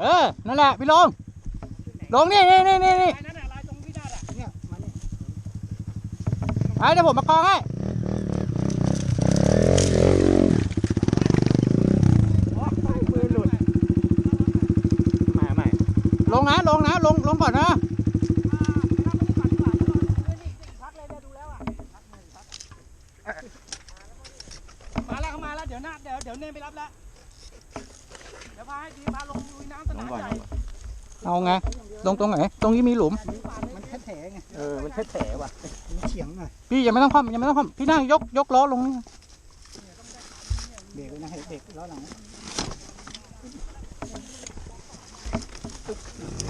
เออ นั่นแหละพี่ลงลงนี่นี่นี่นี่นี่ลายนั้นน่ะลายตรงพี่นาดอะเนี่ยมานี่ไอ้เดี๋ยวผมมากองให้มือหลุดไม่ไม่ลงนะลงนะลงลงก่อนนะมาแล้วเขามาแล้วเดี๋ยวนาดเดี๋ยวเดี๋ยวเนมไปรับแล้วเดี๋ยวพาให้ดีพาลงลุยน้ำสนามใหญ่เอาไงลงตรงไหน ตรงนี้มีหลุม มันแฉะๆไง เออ มันแฉะว่ะมันเฉียงหน่อยพี่ยังไม่ต้องคว่ำยังไม่ต้องคว่ำพี่นั่งยกยกล้อลงนี่เบรกไว้นะให้เบรกล้อหลัง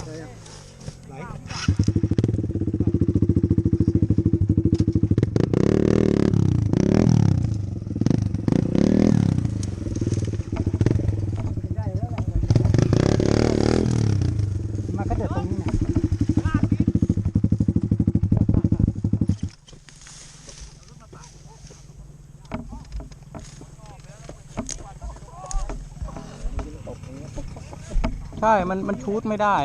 ได้ยังไหลได้แล้วแหละมาก็เดือดตรงนี้นะ ใช่ มันมันชูดไม่ได้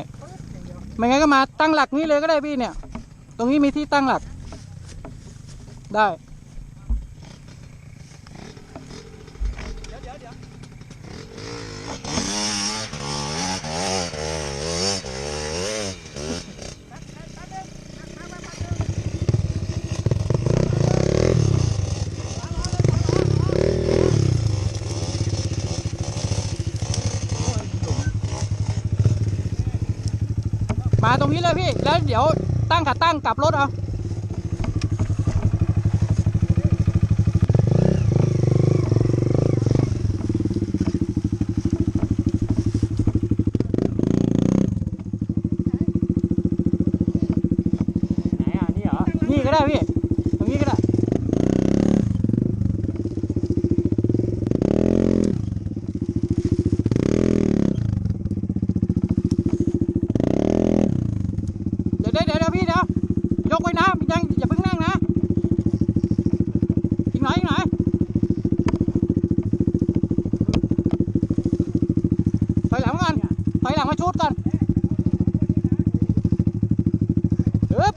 ไม่งั้นก็มาตั้งหลักนี้เลยก็ได้พี่เนี่ย ตรงนี้มีที่ตั้งหลัก ได้ มาตรงนี้เลยพี่ แล้วเดี๋ยวตั้งขาตั้งกลับรถเอาไหนอะนี่เหรอนี่ก็ได้พี่ ตรงนี้ก็ได้ เดี๋ยวเดี๋ยวเดี๋ยวพี่เดี๋ยวยกไว้นะยังอย่าเพิ่งนั่งนะอีกหน่อยอีกหน่อยถอยหลังมาก่อนถอยหลังมา ชุดก่อนฮึบ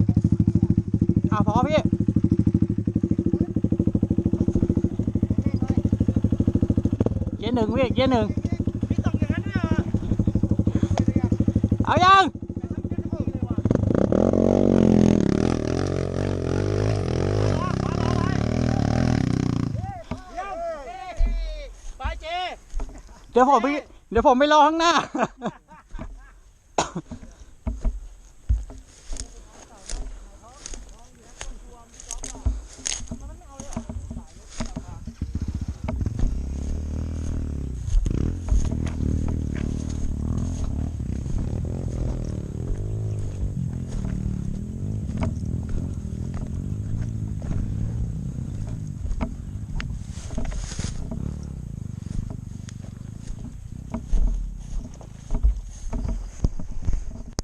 อ่าพอพี่เกียร์หนึ่งพี่เกียร์หนึ่งพี่ตกอาเนี่ยเหรอายังเดี๋ยวผมไปเดี๋ยวผมไปรอข้างหน้า